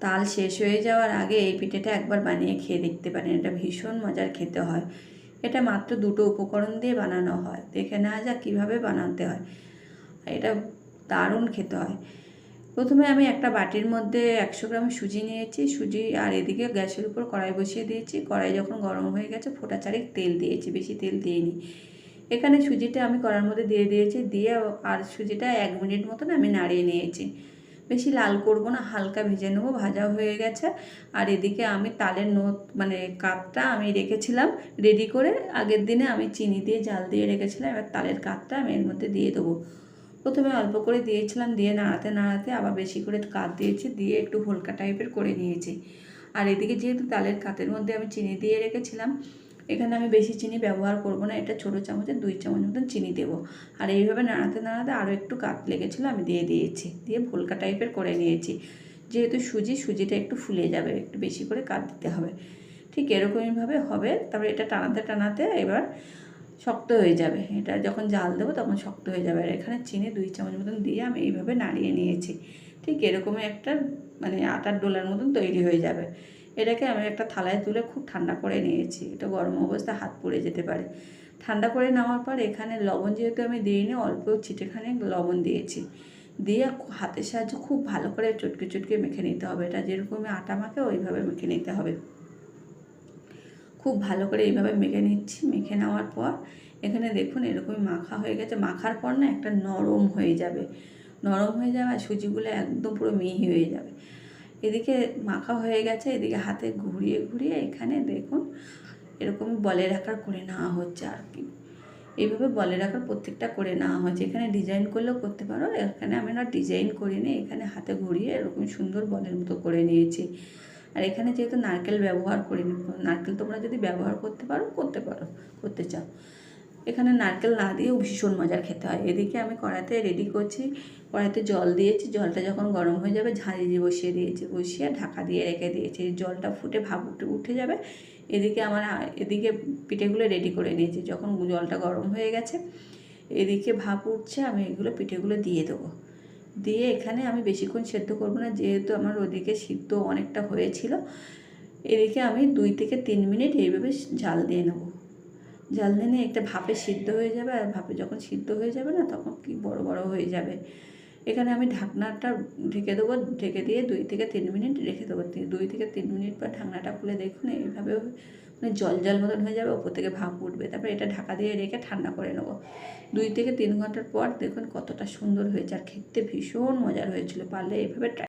তাল শেষ হয়ে যাওয়ার আগে এই পিঠেটা একবার বানিয়ে খেয়ে দেখতে পারেন। এটা ভীষণ মজার খেতে হয়। এটা মাত্র দুটো উপকরণ দিয়ে বানানো হয়। দেখে নেওয়া যাক কীভাবে বানাতে হয়। এটা দারুণ খেতে হয়। প্রথমে আমি একটা বাটির মধ্যে একশো গ্রাম সুজি নিয়েছি। সুজি আর এদিকে গ্যাসের উপর কড়াই বসিয়ে দিয়েছি। কড়াই যখন গরম হয়ে গেছে, ফোটা চারেক তেল দিয়েছি। বেশি তেল দিইনি। এখানে সুজিটা আমি কড়ার মধ্যে দিয়ে দিয়েছি। দিয়ে আর সুজিটা এক মিনিট মতন আমি নাড়িয়ে নিয়েছি। বেশি লাল করব না, হালকা ভেজে নেব, ভাজা হয়ে গেছে। আর এদিকে আমি তালের নোট মানে কাপটা আমি রেখেছিলাম রেডি করে আগের দিনে আমি চিনি দিয়ে জাল দিয়ে রেখেছিলাম, এবার তালের কাতটা আমি এর মধ্যে দিয়ে দেবো। প্রথমে অল্প করে দিয়েছিলাম, দিয়ে নাড়াতে নাড়াতে আবার বেশি করে কাত দিয়েছি, দিয়ে একটু হোলকা টাইপের করে নিয়েছি। আর এদিকে যেহেতু তালের কাতের মধ্যে আমি চিনি দিয়ে রেখেছিলাম এখানে আমি বেশি চিনি ব্যবহার করব না, এটা ছোটো চামচে দুই চামচ মতন চিনি দেবো। আর এইভাবে নাড়াতে নাড়াতে আরও একটু কাত লেগেছিলো, আমি দিয়ে দিয়েছি। দিয়ে ভুলকা টাইপের করে নিয়েছি। যেহেতু সুজি, সুজিটা একটু ফুলে যাবে, একটু বেশি করে কাত দিতে হবে। ঠিক এরকমইভাবে হবে, তারপরে এটা টানাতে টানাতে এবার শক্ত হয়ে যাবে। এটা যখন জাল দেবো তখন শক্ত হয়ে যাবে। আর এখানে চিনি দুই চামচ মতন দিয়ে আমি এইভাবে নাড়িয়ে নিয়েছি। ঠিক এরকমই একটা মানে আটার ডোলার মতন তৈরি হয়ে যাবে। এটাকে আমি একটা থালায় তুলে খুব ঠান্ডা করে নিয়েছি। এটা গরম অবস্থায় হাত পড়ে যেতে পারে। ঠান্ডা করে নেওয়ার পর এখানে লবণ যেহেতু আমি দিইনি, অল্প ছিটেখানে লবণ দিয়েছি। দিয়ে হাতের সাহায্যে খুব ভালো করে চটকে চটকে মেখে নিতে হবে। এটা যেরকম আটা মাখে, ওইভাবে মেখে নিতে হবে। খুব ভালো করে এইভাবে মেখে নিচ্ছি। মেখে নেওয়ার পর এখানে দেখুন এরকমই মাখা হয়ে গেছে। মাখার পর না একটা নরম হয়ে যাবে। নরম হয়ে যাবে আর সুজিগুলো একদম পুরো মিহি হয়ে যাবে। এদিকে মাখা হয়ে গেছে, এদিকে হাতে ঘুরিয়ে ঘুরিয়ে এখানে দেখুন এরকম বলের আকার করে নেওয়া হচ্ছে আর কি। এইভাবে বলের আকার প্রত্যেকটা করে নেওয়া হয়েছে এখানে ডিজাইন করলেও করতে পারো, এখানে আমি না ডিজাইন করিনি, এখানে হাতে ঘুরিয়ে এরকম সুন্দর বলের মতো করে নিয়েছি। আর এখানে যেহেতু নারকেল ব্যবহার করিনি, নারকেল তোমরা যদি ব্যবহার করতে পারো করতে পারো, করতে চাও। এখানে নারকেল না দিয়েও ভীষণ মজার খেতে হয়। এদিকে আমি কড়াইতে রেডি করছি। কড়াইতে জল দিয়েছি। জলটা যখন গরম হয়ে যাবে ঝাঁঝি বসিয়ে দিয়েছি। বসিয়ে ঢাকা দিয়ে রেখে দিয়েছি। জলটা ফুটে ভাপ উঠে উঠে যাবে। এদিকে আমার, এদিকে পিঠেগুলো রেডি করে নিয়েছি যখন জলটা গরম হয়ে গেছে, এদিকে ভাপ উঠছে, আমি এগুলো পিঠেগুলো দিয়ে দেবো। দিয়ে এখানে আমি বেশিক্ষণ সেদ্ধ করব না, যেহেতু আমার ওদিকে সিদ্ধ অনেকটা হয়েছিল। এদিকে আমি দুই থেকে তিন মিনিট এইভাবে জাল দিয়ে নেব। জাল দিয়ে একটা ভাপে সিদ্ধ হয়ে যাবে, আর ভাপে যখন সিদ্ধ হয়ে যাবে না, তখন কি বড় বড় হয়ে যাবে। এখানে আমি ঢাকনাটা ঢেকে দেবো, ঢেকে দিয়ে দুই থেকে তিন মিনিট রেখে দেবো। দুই থেকে তিন মিনিট পর ঢাকনাটা খুলে দেখুন এইভাবে মানে জল জল মতন হয়ে যাবে, ওপর থেকে ভাপ উঠবে। তারপরে এটা ঢাকা দিয়ে রেখে ঠান্ডা করে নেব। দুই থেকে তিন ঘণ্টার পর দেখুন কতটা সুন্দর হয়েছে, আর খেতে ভীষণ মজার হয়েছিল, পারলে এইভাবে